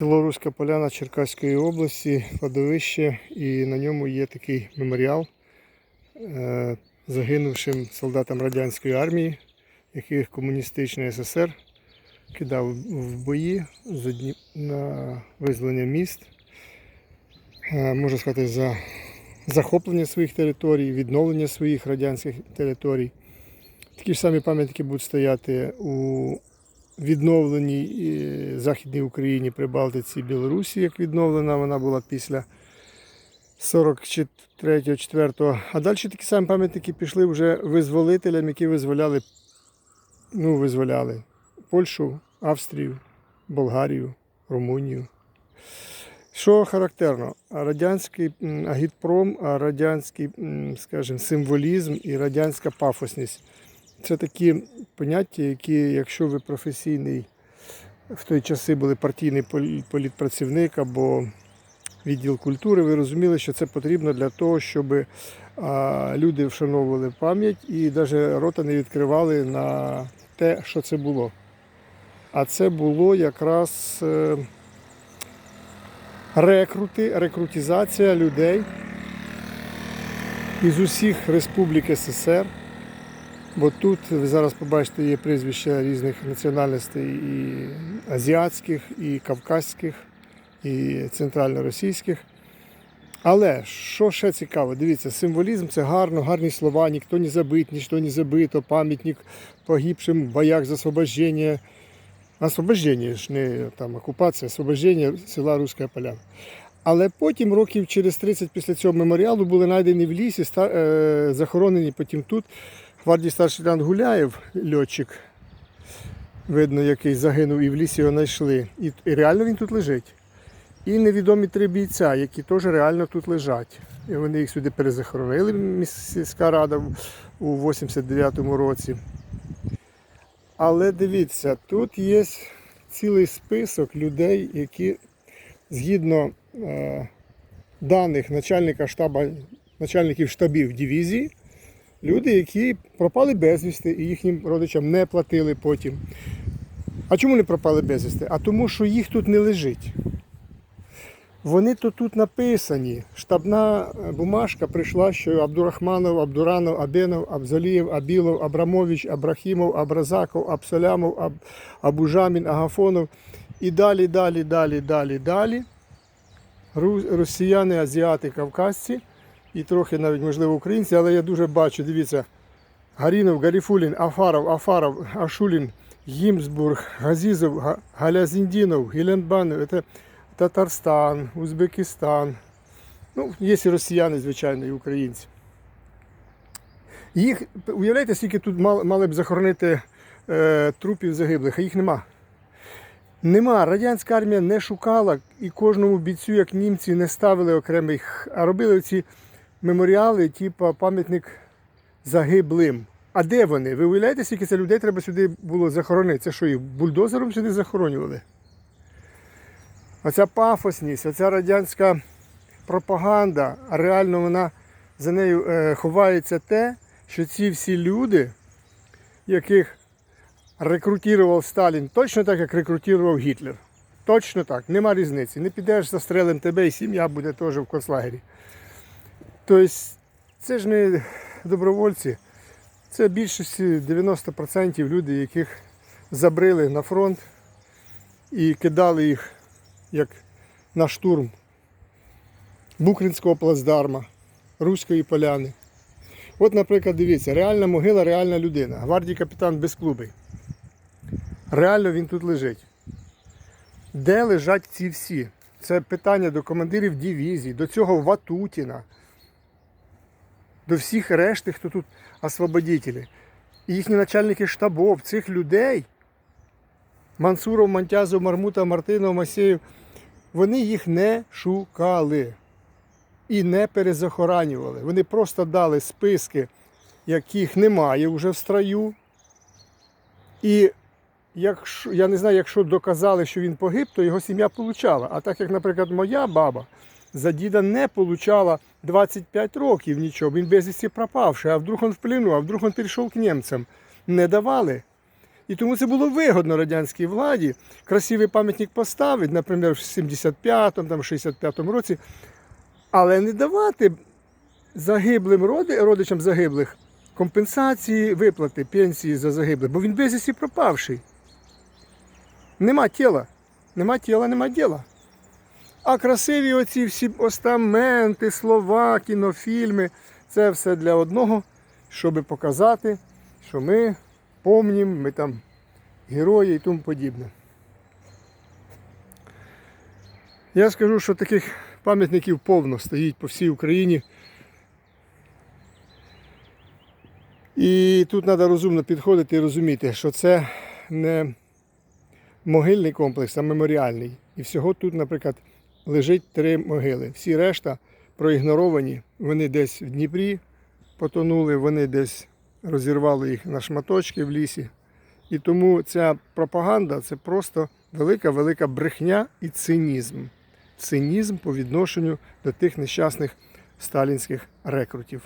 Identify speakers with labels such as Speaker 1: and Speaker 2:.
Speaker 1: Село Руська Поляна Черкаської області, кладовище, і на ньому є такий меморіал е, загинувшим солдатам радянської армії, яких комуністичний СССР кидав в бої на визволення міст, е, можна сказати, за захоплення своїх територій, відновлення своїх радянських територій. Такі ж самі пам'ятники будуть стояти у відновленій е, Західній Україні, Прибалтиці, Білорусі, як відновлена вона була після 43-4. А далі такі самі пам'ятники пішли вже визволителям, які визволяли, ну, визволяли Польщу, Австрію, Болгарію, Румунію. Що характерно, радянський агітпром, радянський, скажімо, символізм і радянська пафосність. Це такі поняття, які, якщо ви професійний, в той часи були партійний політпрацівник або відділ культури, ви розуміли, що це потрібно для того, щоб люди вшановували пам'ять і навіть рота не відкривали на те, що це було. А це було якраз е, рекрути, рекрутизація людей із усіх республік СССР. Бо тут ви зараз побачите є прізвища різних національностей і азіатських, і кавказьких, і центрально-російських. Але що ще цікаво, дивіться, символізм це гарно, гарні слова, ніхто не забит, ніщо не забито, пам'ятник погибшим в боях за освобождення. Освобождення ж не там окупація, освобождення села Руська Поляна. Але потім, років через 30 після цього меморіалу, були знайдені в лісі, е, захоронені потім тут. Гвардії старший лейтенант Гуляєв, льотчик, видно, який загинув, і в лісі його знайшли. І, реально він тут лежить. І невідомі три бійця, які теж реально тут лежать. І вони їх сюди перезахоронили, міська рада у 89-му році. Але дивіться, тут є цілий список людей, які згідно е, даних начальника штаба, начальників штабів дивізії, люди, які пропали безвісти і їхнім родичам не платили потім. А чому не пропали безвісти? А тому, що їх тут не лежить. Вони то тут написані. Штабна е, бумажка прийшла, що Абдурахманов, Абдуранов, Абенов, Абзалієв, Абілов, Абрамович, Абрахімов, Абразаков, Абсолямов, Аб... Абужамін, Агафонов. І далі, далі, далі, далі, далі. Росіяни, азіати, кавказці і трохи навіть, можливо, українці, але я дуже бачу, дивіться, Гарінов, Гаріфулін, Афаров, Афаров, Ашулін, Гімсбург, Газізов, Галязіндінов, Гіленбанов, це Татарстан, Узбекистан. Ну, є і росіяни, звичайно, і українці. Їх, уявляєте, скільки тут мали, б захоронити е, трупів загиблих, а їх нема. Нема. Радянська армія не шукала і кожному бійцю, як німці, не ставили окремий, х- а робили ці меморіали, типу пам'ятник загиблим. А де вони? Ви уявляєте, скільки це людей треба сюди було захоронити? Це що їх бульдозером сюди захоронювали? Оця пафосність, оця радянська пропаганда, а реально вона за нею е, ховається те, що ці всі люди, яких рекрутував Сталін, точно так, як рекрутував Гітлер. Точно так, нема різниці. Не підеш, застрелим тебе і сім'я буде теж в концлагері. Тобто, це ж не добровольці, це більшості 90% люди, яких забрили на фронт і кидали їх як на штурм Букринського плацдарма, Руської поляни. От, наприклад, дивіться, реальна могила, реальна людина. Гвардії капітан Безклубий. Реально він тут лежить. Де лежать ці всі? Це питання до командирів дивізій, до цього Ватутіна, до всіх решти, хто тут освободителі. І їхні начальники штабов, цих людей, Мансуров, Мантязов, Мармута, Мартинов, Масєєв, вони їх не шукали і не перезахоранювали. Вони просто дали списки, яких немає вже в строю. І якщо, я не знаю, якщо доказали, що він погиб, то його сім'я получала. А так як, наприклад, моя баба за діда не получала 25 років нічого, він безвісті пропавши, а вдруг він в плену, а вдруг він перейшов к німцям. Не давали. І тому це було вигодно радянській владі красивий пам'ятник поставити, наприклад, в 75-му, там, 65-му році, але не давати загиблим родичам загиблих компенсації, виплати, пенсії за загиблих, бо він безвісті пропавший. Нема тіла. Нема тіла, нема діла. А красиві оці всі остаменти, слова, кінофільми це все для одного, щоб показати, що ми помнім, ми там герої і тому подібне. Я скажу, що таких пам'ятників повно стоїть по всій Україні. І тут треба розумно підходити і розуміти, що це не могильний комплекс, а меморіальний. І всього тут, наприклад, лежить три могили. Всі решта проігноровані. Вони десь в Дніпрі потонули, вони десь розірвали їх на шматочки в лісі. І тому ця пропаганда це просто велика-велика брехня і цинізм. Цинізм по відношенню до тих нещасних сталінських рекрутів.